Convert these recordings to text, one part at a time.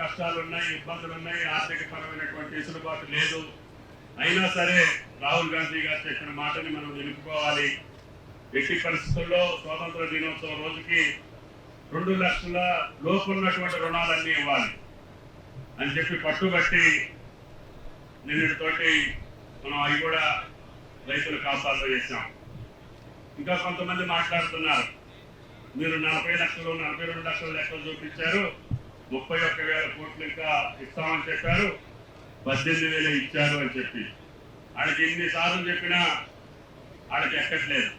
కష్టాలు ఉన్నాయి ఇబ్బందులు ఉన్నాయి ఆర్థిక పరమైనటువంటి వెసులుబాటు లేదు. అయినా సరే రాహుల్ గాంధీ గారు చెప్పిన మాటని మనం నిలుపుకోవాలి. ఎట్టి పరిస్థితుల్లో స్వాతంత్ర దినోత్సవం రోజుకి రెండు లక్షల లోపున్నటువంటి రుణాలన్నీ ఇవ్వాలి అని చెప్పి పట్టుబట్టి నిన్నటితోటి మనం అవి కూడా రైతుల ఖాతాల్లో చేసాం ఇంకా కొంతమంది మాట్లాడుతున్నారు. మీరు నలభై లక్షలు నలభై రెండు లక్షలు లెక్కలు చూపించారు. ముప్పై ఒక్క వేల కోట్లు ఇంకా ఇస్తామని చెప్పారు. పద్దెనిమిది వేలు ఇచ్చారు అని చెప్పి. ఆడికి ఎన్ని సార్లు చెప్పినా ఆడికి ఎక్కట్లేదు.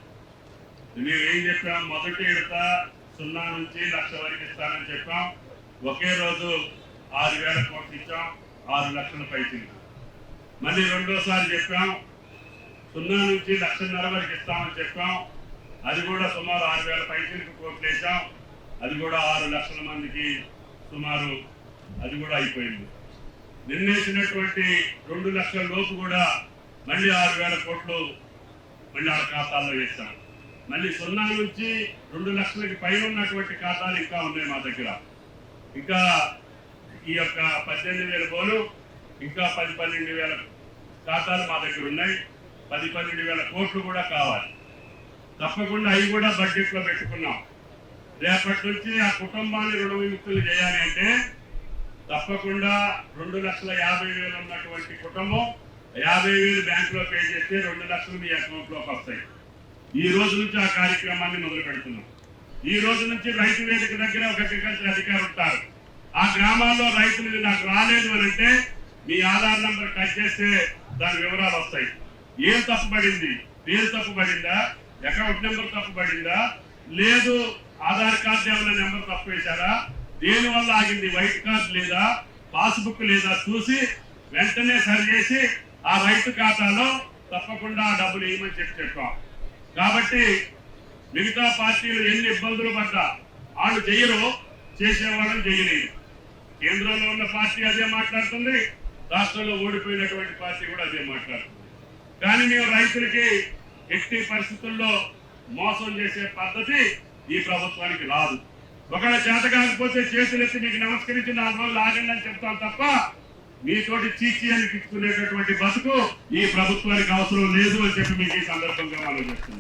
మేము ఏం చెప్పాం? మొదటి విడత సున్నా నుంచి లక్ష వరకు ఇస్తానని చెప్పాం. ఒకే రోజు ఆరు వేల కోట్లు ఇచ్చాం. ఆరు లక్షల పైకి. మళ్ళీ రెండోసారి చెప్పాం. సున్నా నుంచి లక్షన్నర వరకు ఇస్తామని చెప్పాం. అది కూడా సుమారు ఆరు వేల పైసలకు కోట్లు వేసాం అది కూడా ఆరు లక్షల మందికి సుమారు అది కూడా అయిపోయింది. నిర్ణయించినటువంటి రెండు లక్షల లోపు కూడా మళ్ళీ ఆరు వేల కోట్లు మళ్ళీ ఆ ఖాతాల్లో వేసాం మళ్ళీ సున్నా నుంచి రెండు లక్షలకి పైన ఉన్నటువంటి ఖాతాలు ఇంకా ఉన్నాయి మా దగ్గర. ఇంకా ఈ యొక్క పద్దెనిమిది వేల పోలు ఇంకా పది పన్నెండు వేల ఖాతాలు మా దగ్గర ఉన్నాయి. పది పన్నెండు వేల కోట్లు కూడా కావాలి. తప్పకుండా అవి కూడా బడ్జెట్లో పెట్టుకున్నాం. రేపటి నుంచి ఆ కుటుంబాన్ని రుణ విముక్తులు చేయాలి అంటే తప్పకుండా రెండు లక్షల యాభై వేలు ఉన్నటువంటి కుటుంబం యాభై వేలు బ్యాంకులో పే చేస్తే రెండు లక్షలు మీ అకౌంట్లోకి వస్తాయి. ఈ రోజు నుంచి ఆ కార్యక్రమాన్ని మొదలు పెడుతున్నాం. ఈ రోజు నుంచి రైతు వేదిక దగ్గర ఒక అగ్రికల్చర్ అధికారి ఉంటారు. ఆ గ్రామాల్లో రైతులు నాకు రాలేదు అని అంటే మీ ఆధార్ నంబర్ కట్ చేస్తే దాని వివరాలు వస్తాయి. ఏం తప్పుపడింది పేరు తప్పుపడిందా అకౌంట్ నెంబర్ తప్పుపడిందా లేదు ఆధార్ కార్డు ఏమైనా నెంబర్ తప్పు వేశారా దేనివల్ల ఆగింది? వైట్ కార్డు లేదా పాస్బుక్ లేదా చూసి వెంటనే సరి చేసి ఆ రైతు ఖాతాలో తప్పకుండా డబ్బులు వేయమని చెప్పి చెప్పాం. కాబట్టి మిగతా పార్టీలు ఎన్ని ఇబ్బందులు పడ్డా వాళ్ళు చెయ్యరు చేసేవాళ్ళని చేయలేదు కేంద్రంలో ఉన్న పార్టీ అదే మాట్లాడుతుంది రాష్ట్రంలో ఓడిపోయినటువంటి పార్టీ కూడా అదే మాట్లాడుతుంది. కానీ మేము రైతులకి ఎట్టి పరిస్థితుల్లో మోసం చేసే పద్ధతి ఈ ప్రభుత్వానికి రాదు. ఒకవేళ చేత కాకపోతే చేతులు ఎత్తి మీకు నమస్కరించి నాలుగు రోజులు ఆగండి అని చెప్తాం తప్ప మీతోటి చీచి అనిపించుకునేటటువంటి బతుకు ఈ ప్రభుత్వానికి అవసరం లేదు అని చెప్పి మీకు ఈ సందర్భంగా మనం చెప్తున్నాం.